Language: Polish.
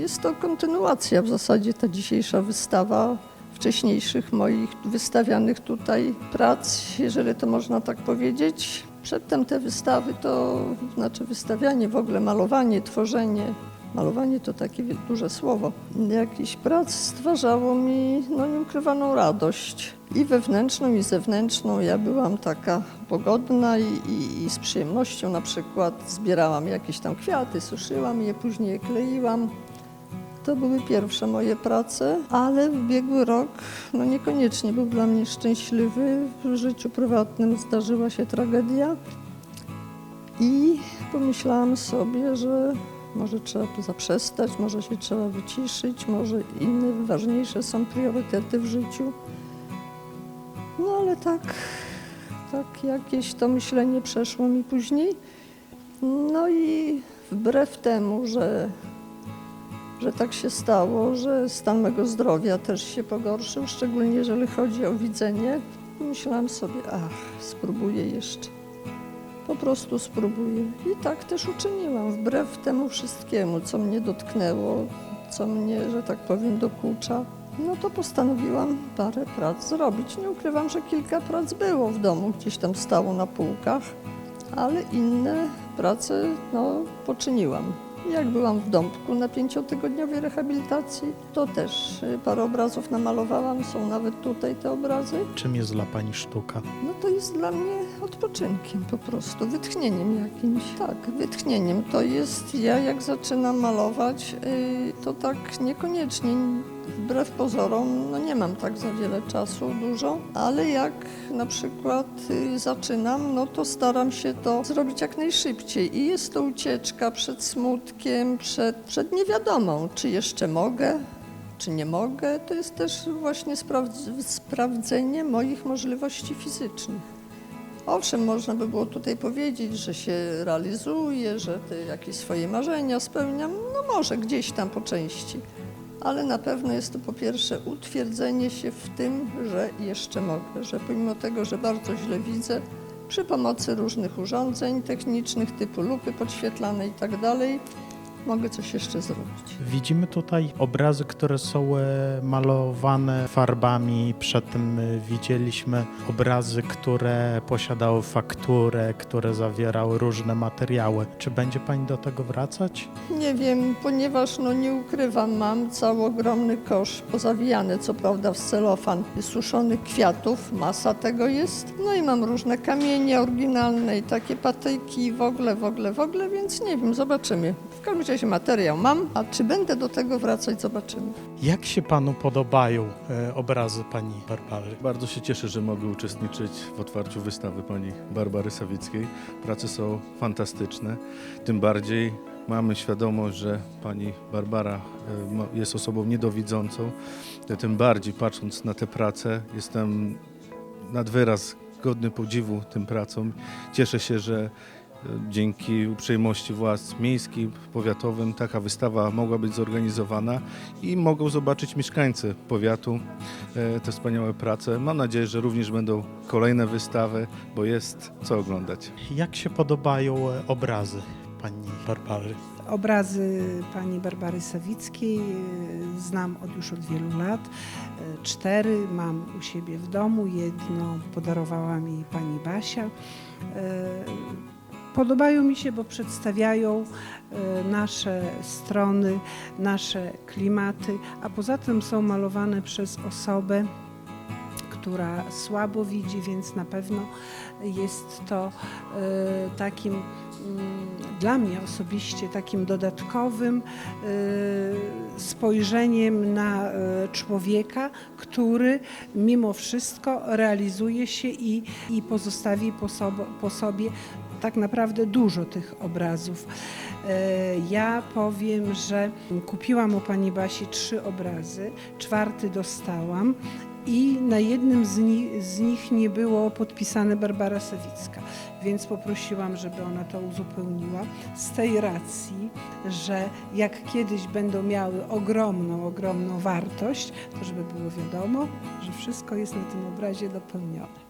jest to kontynuacja w zasadzie ta dzisiejsza wystawa wcześniejszych moich wystawianych tutaj prac, jeżeli to można tak powiedzieć. Przedtem te wystawy to znaczy wystawianie w ogóle, malowanie, tworzenie. Malowanie to takie duże słowo. Jakiś prac stwarzało mi no, nieukrywaną radość. I wewnętrzną, i zewnętrzną. Ja byłam taka pogodna i, i, i z przyjemnością na przykład zbierałam jakieś tam kwiaty, suszyłam je, później je kleiłam. To były pierwsze moje prace, ale ubiegły rok no niekoniecznie był dla mnie szczęśliwy. W życiu prywatnym zdarzyła się tragedia i pomyślałam sobie, że może trzeba tu zaprzestać, może się trzeba wyciszyć, może inne ważniejsze są priorytety w życiu. No ale tak, tak jakieś to myślenie przeszło mi później. No i wbrew temu, że że tak się stało, że stan mego zdrowia też się pogorszył, szczególnie jeżeli chodzi o widzenie. Myślałam sobie, ach, spróbuję jeszcze. Po prostu spróbuję. I tak też uczyniłam, wbrew temu wszystkiemu, co mnie dotknęło, co mnie, że tak powiem, dokucza. No to postanowiłam parę prac zrobić. Nie ukrywam, że kilka prac było w domu, gdzieś tam stało na półkach, ale inne prace no, poczyniłam. Jak byłam w Dąbku na pięciotygodniowej rehabilitacji, to też y, parę obrazów namalowałam, są nawet tutaj te obrazy. Czym jest dla Pani sztuka? No to jest dla mnie odpoczynkiem po prostu, wytchnieniem jakimś. Tak, wytchnieniem. To jest, ja jak zaczynam malować, y, to tak niekoniecznie, wbrew pozorom, no nie mam tak za wiele czasu, dużo, ale jak na przykład y, zaczynam, no to staram się to zrobić jak najszybciej. I jest to ucieczka przed smutkiem, przed, przed niewiadomą, czy jeszcze mogę, czy nie mogę, to jest też właśnie sprawdz- sprawdzenie moich możliwości fizycznych. Owszem, można by było tutaj powiedzieć, że się realizuję, że te jakieś swoje marzenia spełniam, no może gdzieś tam po części, ale na pewno jest to po pierwsze utwierdzenie się w tym, że jeszcze mogę, że pomimo tego, że bardzo źle widzę, przy pomocy różnych urządzeń technicznych typu lupy podświetlane i tak mogę coś jeszcze zrobić. Widzimy tutaj obrazy, które są e, malowane farbami. Przedtem e, widzieliśmy obrazy, które posiadały fakturę, które zawierały różne materiały. Czy będzie Pani do tego wracać? Nie wiem, ponieważ no nie ukrywam, mam cały ogromny kosz, pozawijany co prawda w celofan suszonych kwiatów, masa tego jest. No i mam różne kamienie oryginalne i takie patyki w ogóle, w ogóle, w ogóle, więc nie wiem, zobaczymy. W każdym razie materiał mam, a czy będę do tego wracać, zobaczymy. Jak się Panu podobają e, obrazy Pani Barbary? Bardzo się cieszę, że mogę uczestniczyć w otwarciu wystawy pani Barbary Sawickiej. Prace są fantastyczne. Tym bardziej mamy świadomość, że pani Barbara e, ma- jest osobą niedowidzącą. Tym bardziej patrząc na te prace jestem nad wyraz godny podziwu tym pracom. Cieszę się, że e, dzięki uprzejmości władz miejskich, powiatowym taka wystawa mogła być zorganizowana i mogą zobaczyć mieszkańcy powiatu e, te wspaniałe prace. Mam nadzieję, że również będą kolejne wystawy, bo jest co oglądać. Jak się podobają e, obrazy Pani Barbary? Obrazy pani Barbary Sawickiej e, znam od już od wielu lat. Cztery mam u siebie w domu, jedno podarowała mi pani Basia. Podobają mi się, bo przedstawiają e, nasze strony, nasze klimaty, a poza tym są malowane przez osobę, która słabo widzi, więc na pewno jest to e, takim mm, dla mnie osobiście takim dodatkowym e, spojrzeniem na człowieka, który mimo wszystko realizuje się i, i pozostawi po, po sobie tak naprawdę dużo tych obrazów. E, Ja powiem, że kupiłam u pani Basi trzy obrazy, czwarty dostałam i na jednym z, ni- z nich nie było podpisane Barbara Sawicka, więc poprosiłam, żeby ona to uzupełniła z tej racji, że jak kiedyś będą miały ogromną, ogromną wartość, to żeby było wiadomo, że wszystko jest na tym obrazie dopełnione.